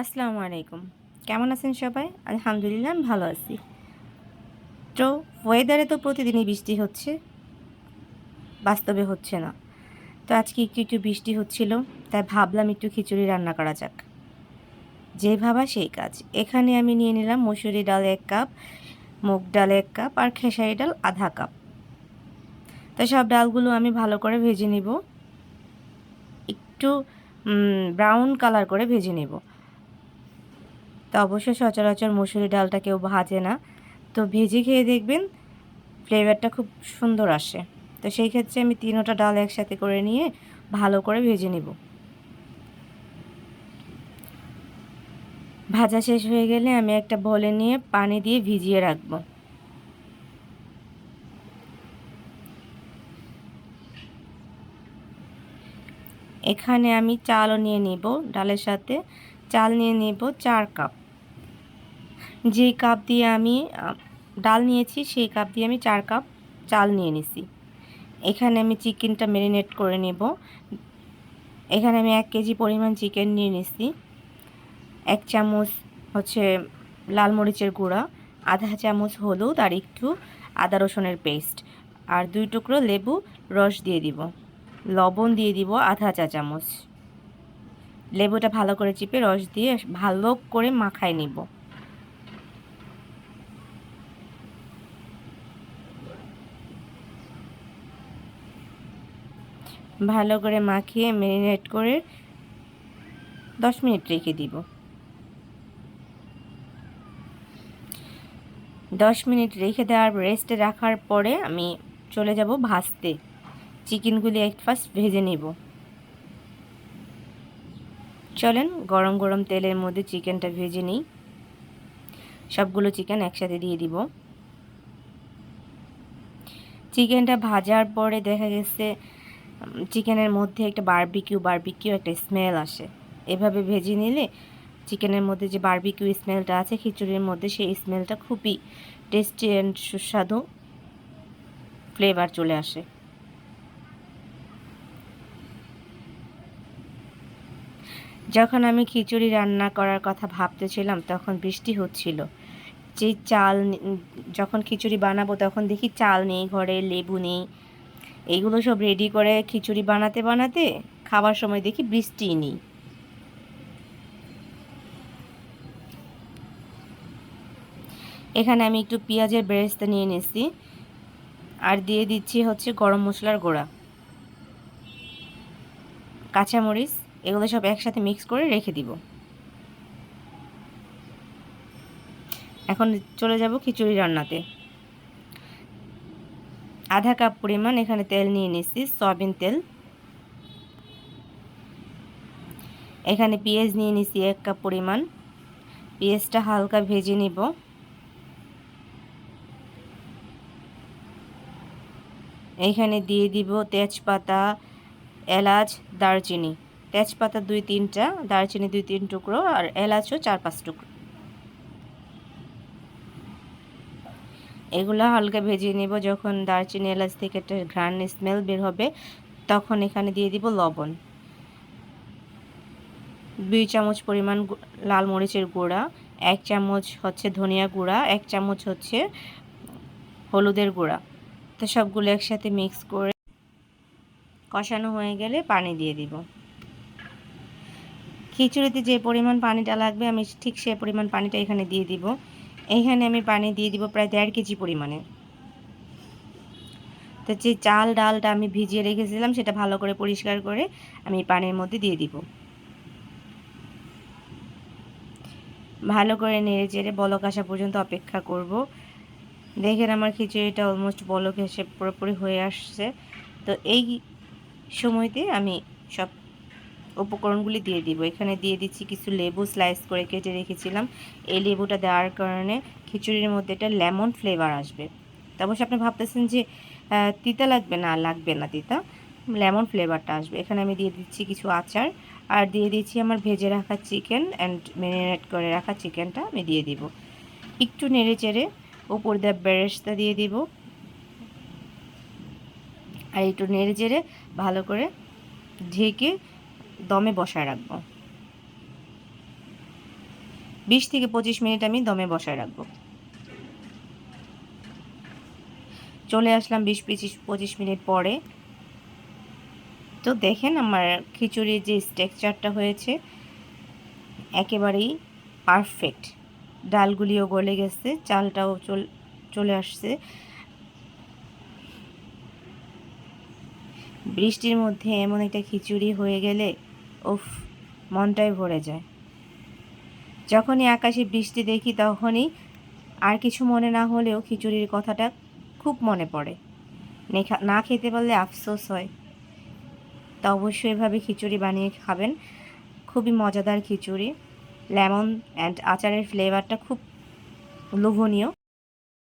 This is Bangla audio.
আসসালামু আলাইকুম। কেমন আছেন সবাই? আলহামদুলিল্লাহ আমি ভালো আছি। তো ওয়েদারে তো প্রতিদিনই বৃষ্টি হচ্ছে। বাস্তবে হচ্ছে না। তো আজকে একটু একটু বৃষ্টি হচ্ছিল, তাই ভাবলাম একটু খিচুড়ি রান্না করা যাক। যে ভাবা সেই কাজ। এখানে আমি নিয়ে নিলাম মসুরি ডাল এক কাপ, মুগ ডাল এক কাপ আর খেসারি ডাল আধা কাপ। তো সব ডালগুলো আমি ভালো করে ভেজে নিব। একটু ব্রাউন কালার করে ভেজে নেব। তো অবশ্যই সচরাচর মুসুরি ডালটা কেউ ভাজে না। তো ভেজে খেয়ে দেখবেন ফ্লেভারটা খুব সুন্দর আসে। তো সেই ক্ষেত্রে আমি তিনোটা ডাল একসাথে করে নিয়ে ভালো করে ভেজে নেব। ভাজা শেষ হয়ে গেলে আমি একটা বলে নিয়ে পানি দিয়ে ভিজিয়ে রাখব। এখানে আমি চালও নিয়ে নিব, ডালের সাথে চাল নিয়ে নেব চার কাপ। যেই কাপ দিয়ে আমি ডাল নিয়েছি, সেই কাপ দিয়ে আমি চার কাপ চাল নিয়ে নিছি। এখানে আমি চিকেনটা ম্যারিনেট করে নেব। এখানে আমি এক কেজি পরিমাণ চিকেন নিয়ে নিছি। এক চামচ হচ্ছে লাল মরিচের গুঁড়া, আধা চামচ হলুদ আর একটু আদা রসুনের পেস্ট। আর দুই টুকরো লেবু রস দিয়ে দিব। লবণ দিয়ে দিব আধা চা চামচ। লেবুটা ভালো করে চিপে রস দিয়ে ভালো করে মাখায় নিব। ভালো করে মাখিয়ে ম্যারিনেট করে দশ মিনিট রেখে দিব। দশ মিনিট রেখে দেওয়ার রেস্টে রাখার পরে আমি চলে যাব ভাজতে। চিকেনগুলি এক ফার্স্ট ভেজে নেব। চলেন গরম গরম তেলের মধ্যে চিকেনটা ভেজে নিই। সবগুলো চিকেন একসাথে দিয়ে দিব। চিকেনটা ভাজার পরে দেখা গেছে চিকেনের মধ্যে একটা বারবিকিউ বারবিকিউ একটা স্মেল আসে। এভাবে ভেজে নিলে চিকেনের মধ্যে যে বারবিকিউ স্মেলটা আছে, খিচুড়ির মধ্যে সেই স্মেলটা খুবই টেস্টি অ্যান্ড সুস্বাদু ফ্লেভার চলে আসে। যখন আমি খিচুড়ি রান্না করার কথা ভাবতেছিলাম, তখন বৃষ্টি হচ্ছিল। যে চাল যখন খিচুড়ি বানাবো, তখন দেখি চাল নেই, ঘরে লেবু নেই এইগুলো সব রেডি করে খিচুড়ি বানাতে বানাতে খাবার সময় দেখি বৃষ্টি নেই। এখানে আমি একটু পেঁয়াজের বেরেস্তা নিয়ে নিছি আর দিয়ে দিচ্ছি হচ্ছে গরম মশলার গোড়া। কাঁচামরিচ, এগুলো সব একসাথে মিক্স করে রেখে দিব। এখন চলে যাব খিচুড়ি রান্নাতে। আধা কাপ পরিমাণ এখানে তেল নিয়ে নিচ্ছি, সয়াবিন তেল। এখানে পেঁয়াজ নিয়ে নিচ্ছি এক কাপ পরিমাণ। পেঁয়াজটা হালকা ভেজে নিব। এইখানে দিয়ে দিব তেজপাতা, এলাচ, দারচিনি। তেজপাতা দুই তিনটা, দারচিনি দুই তিন টুকরো, আর এলাচও চার পাঁচ টুকরো। এগুলো হালকা ভেজে নেব। যখন দারচিনি, এলাচ থেকে একটা ঘ্রাণ স্মেল বের হবে, তখন এখানে দিয়ে দিব লবণ। দুই চামচ পরিমাণ লাল মরিচের গুঁড়া, এক চামচ হচ্ছে ধনিয়া গুঁড়া, এক চামচ হচ্ছে হলুদের গুঁড়া। তো সবগুলো একসাথে মিক্স করে কষানো হয়ে গেলে পানি দিয়ে দিব। খিচুড়িতে যে পরিমাণ পানিটা লাগবে, আমি ঠিক সে পরিমাণ পানিটা এখানে দিয়ে দিব। এইখানে আমি পানি দিয়ে দিব প্রায় দেড় কেজি পরিমাণে। তো যে চাল ডালটা আমি ভিজিয়ে রেখেছিলাম, সেটা ভালো করে পরিষ্কার করে আমি পানির মধ্যে দিয়ে দিব। ভালো করে নেড়ে চেড়ে বলক আসা পর্যন্ত অপেক্ষা করব। দেখেন আমার খিচুড়িটা অলমোস্ট বলক এসে পুরোপুরি হয়ে আসছে। তো এই সময়তে আমি সব উপকরণগুলি দিয়ে দিব। এখানে দিয়ে দিচ্ছি কিছু লেবু স্লাইস করে কেটে রেখেছিলাম। এই লেবুটা দেওয়ার কারণে খিচুড়ির মধ্যে একটা লেমন ফ্লেভার আসবে। তা অবশ্য আপনি ভাবতেছেন যে তিতা লাগবে না? লাগবে না তিতা। লেমন ফ্লেভারটা আসবে। এখানে আমি দিয়ে দিচ্ছি কিছু আচার। আর দিয়ে দিচ্ছি আমার ভেজে রাখা চিকেন অ্যান্ড ম্যারিনেট করে রাখা চিকেনটা আমি দিয়ে দিব। একটু নেড়ে চেড়ে ওপর দিয়ে বেরেস্তা দিয়ে দিব। আর একটু নেড়ে চেড়ে ভালো করে ঢেকে দমে বসায় রাখব। বিশ থেকে পঁচিশ মিনিট আমি দমে বসায় রাখব। চলে আসলাম বিশ পঁচিশ পঁচিশ মিনিট পরে। তো দেখেন আমার খিচুড়ির যে স্ট্রাকচারটা হয়েছে, একেবারেই পারফেক্ট। ডালগুলিও গলে গেছে, চালটাও চল, চলে আসছে। বৃষ্টির মধ্যে এমন একটা খিচুড়ি হয়ে গেলে উফ, মনটাই ভরে যায়। যখনই আকাশে বৃষ্টি দেখি তখনই আর কিছু মনে না হলেও খিচুড়ির কথাটা খুব মনে পড়ে। না খেতে পারলে আফসোস হয়। তা অবশ্যই এভাবে খিচুড়ি বানিয়ে খাবেন। খুবই মজাদার খিচুড়ি। লেমন অ্যান্ড আচারের ফ্লেভারটা খুব লোভনীয়।